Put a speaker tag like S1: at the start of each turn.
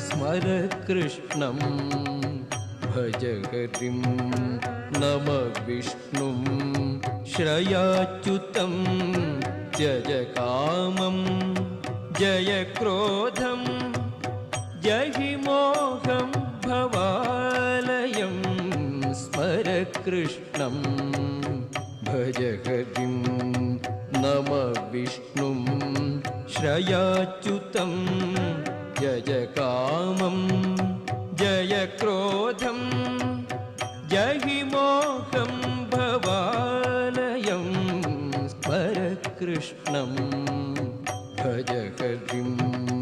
S1: स्मर कृष्णं। भज हरिं नम विष्णुं। श्रयाच्युतं। जय कामं। जय क्रोधं। जहि मोहं भवालयं। स्मर कृष्णं। भज हरिं नम विष्णुं। श्रयाच्युतं जय कामं जय क्रोधं जहि मोहं भवालयं स्मर कृष्णं भज हरिम्